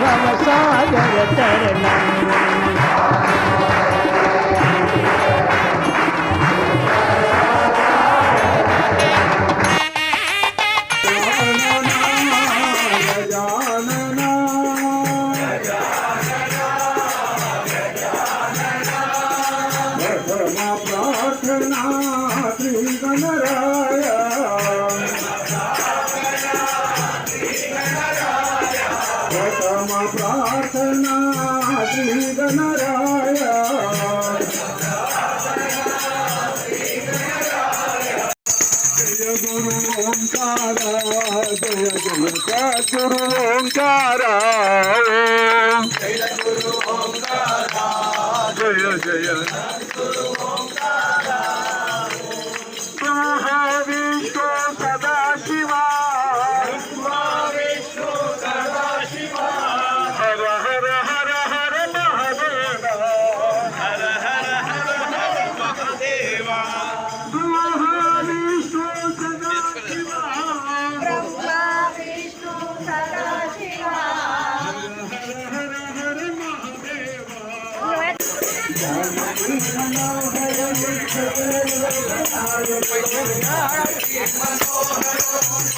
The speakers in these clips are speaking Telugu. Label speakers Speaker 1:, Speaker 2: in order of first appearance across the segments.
Speaker 1: భవసాగర తరణం
Speaker 2: ప్రార్థనా శ్రీ గణర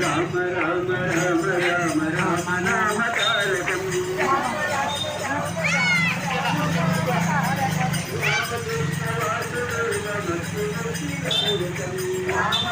Speaker 2: రామ రామ రామ రామ రామ నామ తారకం
Speaker 3: రామ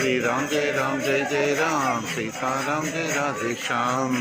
Speaker 3: श्री राम जय राम जय जय राम सीताराम जय राधे श्याम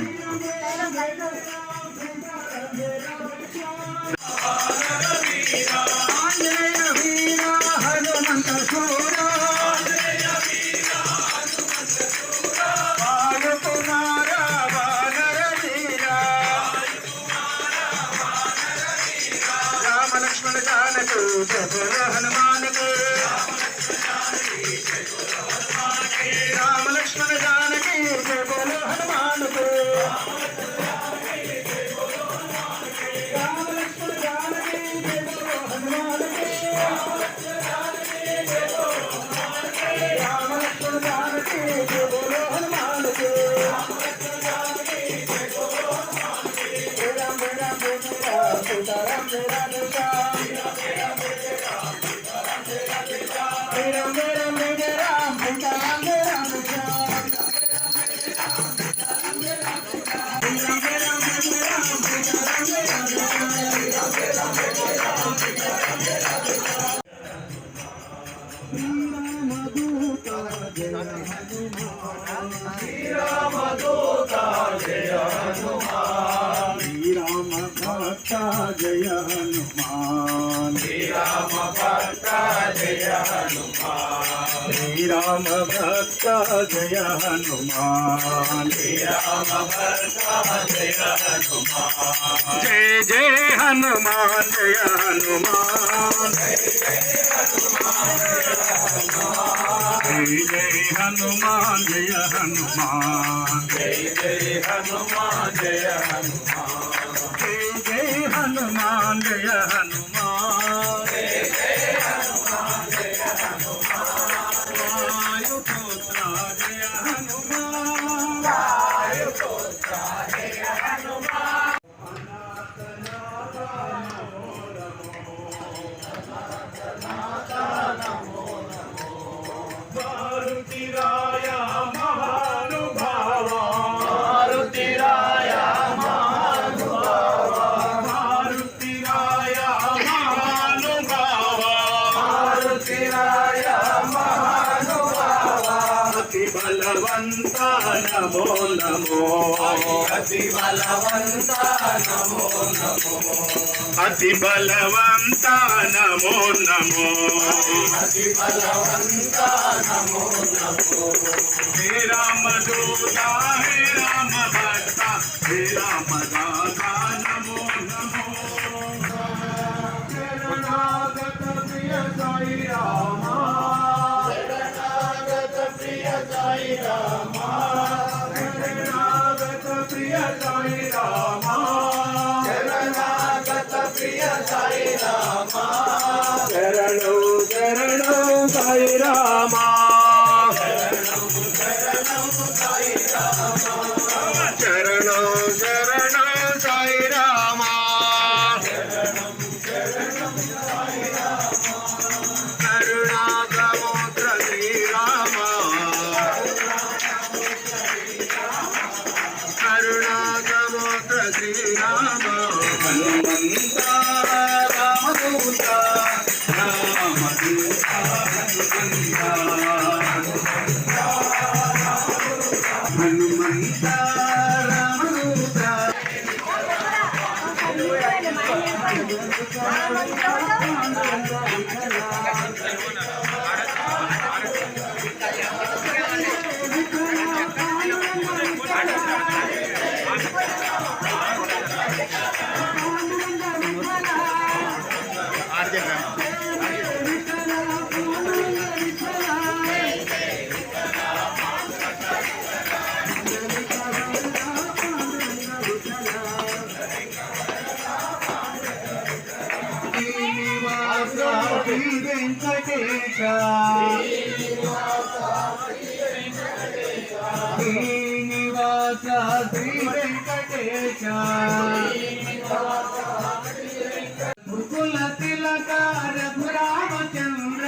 Speaker 2: राम भक्त जय हनुमान जय राम भक्त जय हनुमान जय जय हनुमान जय हनुमान जय जय हनुमान जय हनुमान जय जय हनुमान
Speaker 3: जय हनुमान जय जय हनुमान जय हनुमान ಸ್ತುತಿರಾ నమో నమో అతి బలవంత నమో నమో అతి బలవంత నమో నమో అతి బలవంత నమో నమో. హే రామ దూత హే రామ భక్త హే రామ శ్రీనివాస శ్రీనివాస శ్రీ వెంకటేశ ముకుల తిలక రఘురామచంద్ర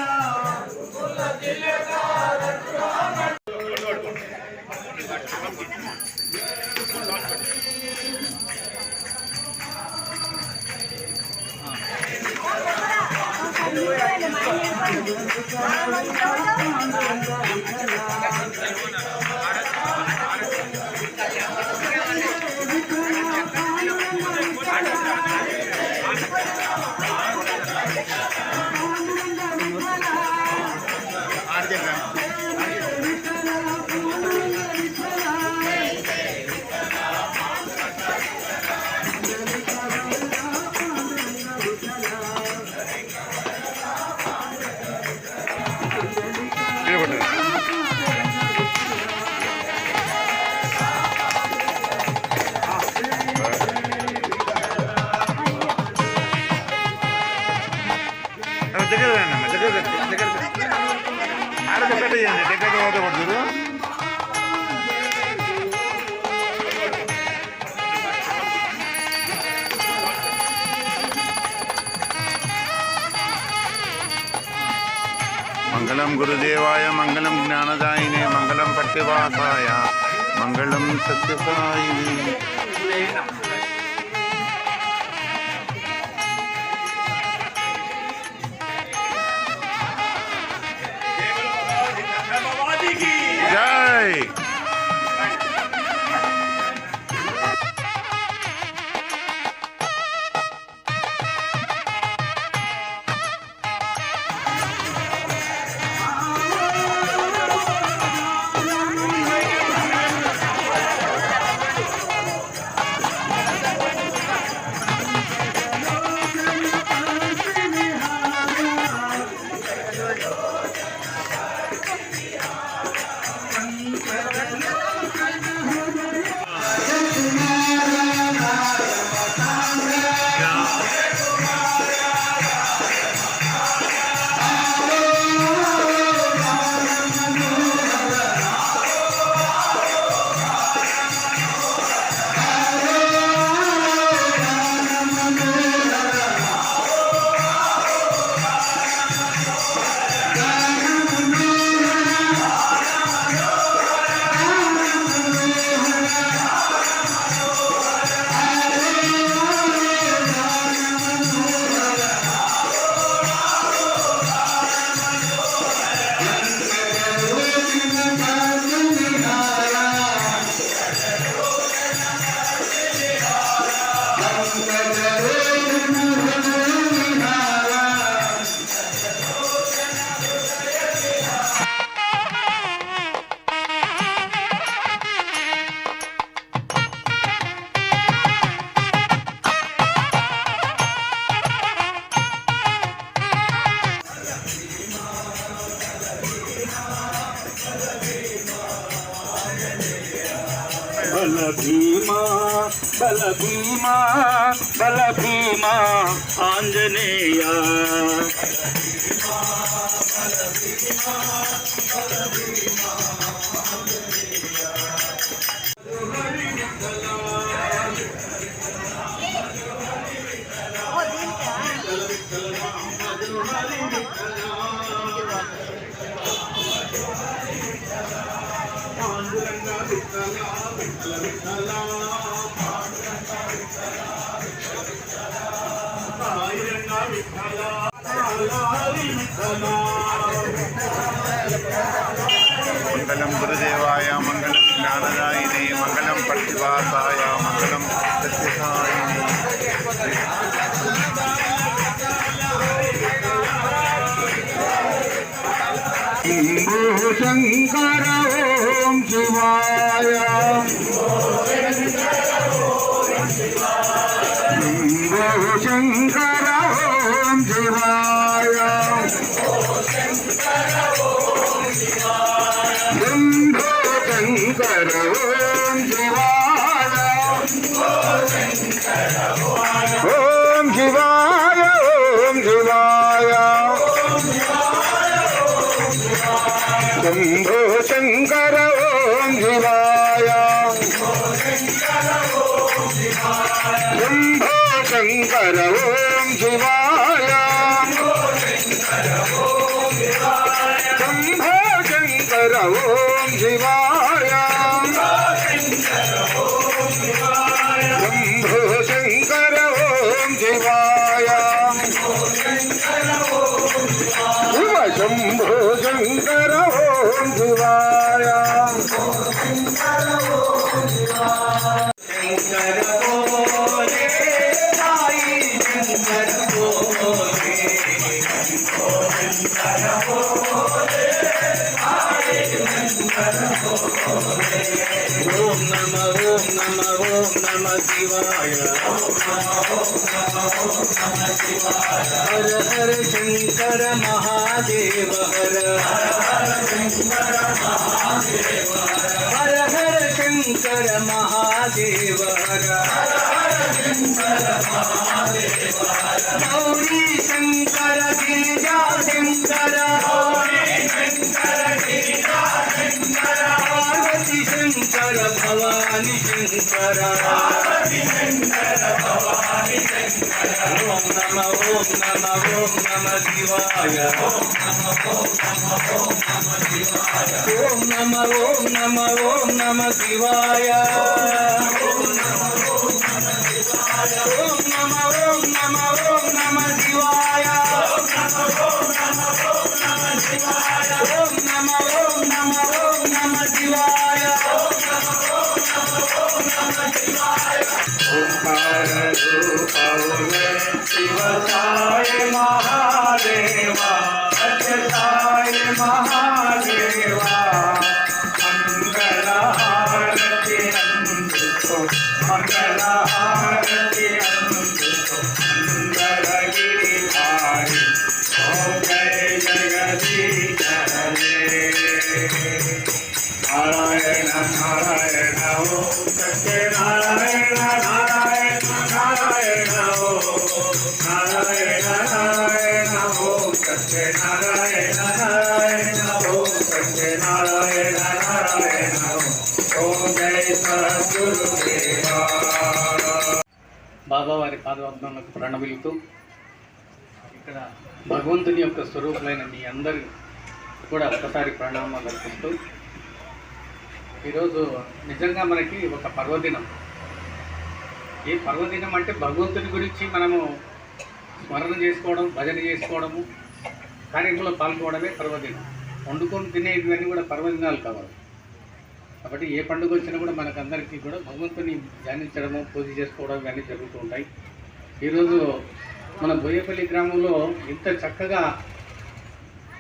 Speaker 4: దగ్గర ഗുരുദേവായ മംഗളം ജ്ഞാനദായിനെ മംഗളം പട്ടിവാസായ മംഗളം സത്യസായിനി. ವಂದನೆಯಾ Thank you. మంగళం గురుదేవాయ మంగళం జ్ఞానదాయిని మంగళం పట్టివాసాయ మంగళం సత్యసాయిని
Speaker 3: శంకర ఓం శివాయ శంభో శంకర ఓం శివాయ శంభో శంకర ఓం శివాయ శంభో శంకర ఓం శివాయ ఓం శివాయ ఓం నమ ఓం నమ ఓం నమ శివాయ హర హర శంకర మహాదేవ హర హర శంకర మహాదేవ గౌరీ శంకర గిరిజా శంకర శంకర గిరిజా పార్వతి శంకర భవాని శంకర ఓం నమ ఓం నమ ఓం నమ శివాయ. ఓం నమ ఓం నమ ఓం నమ శివాయ ఓం నమ ఓం Narayana, Narayana, Om Satya Narayana, Narayana.
Speaker 5: బాబావారి ప్రణమిలుతూ ఇక్కడ భగవంతుని యొక్క స్వరూపులైన మీ అందరి కూడా ఒకసారి ప్రణామాలు అర్పిస్తూ ఈరోజు నిజంగా మనకి ఒక పర్వదినం. ఈ పర్వదినం అంటే భగవంతుని గురించి మనము స్మరణ చేసుకోవడం భజన చేసుకోవడము కార్యక్రమంలో పాల్గొనడమే పర్వదినం. వండుకొని తినేటివన్నీ కూడా పర్వదినాలు కావాలి. కాబట్టి ఏ పండుగ వచ్చినా కూడా మనకందరికీ కూడా భగవంతుని ధ్యానించడము పూజ చేసుకోవడం ఇవన్నీ జరుగుతూ ఉంటాయి.
Speaker 3: ఈరోజు మన బోయపల్లి గ్రామంలో ఇంత చక్కగా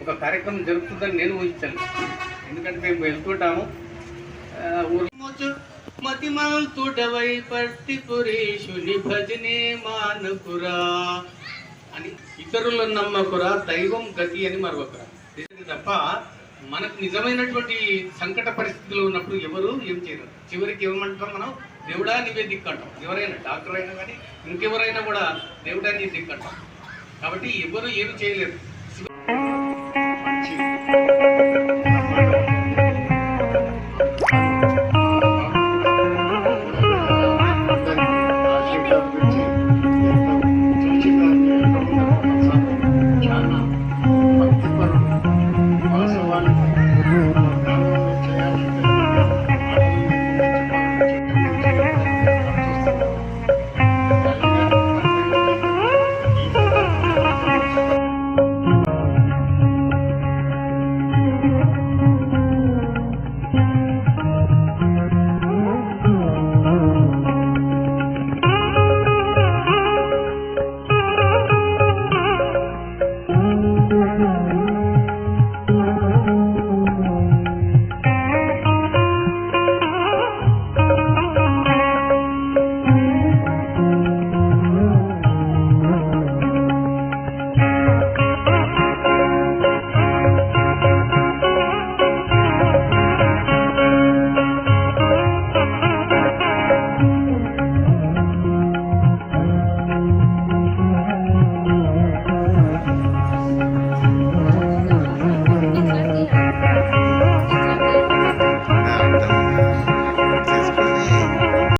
Speaker 3: ఒక కార్యక్రమం జరుగుతుందని నేను ఊహించాను. ఎందుకంటే మేము వెళ్తుంటాము. మతిమాల్ ఊరు పట్టి పురేషుని భజనే మానుకురా అని ఇతరులను నమ్మకురా దైవం గతి అని మరొకరా. తప్ప మనకు నిజమైనటువంటి సంకట పరిస్థితులు ఉన్నప్పుడు ఎవరు ఏం చేయరు. చివరికి ఏమంటాం మనం? దేవుడా నీవే దిక్కంటాం ఎవరైనా డాక్టర్ అయినా కానీ ఇంకెవరైనా కూడా దేవుడా నీ దిక్కంటాం కాబట్టి ఎవరు ఏమి చేయలేరు.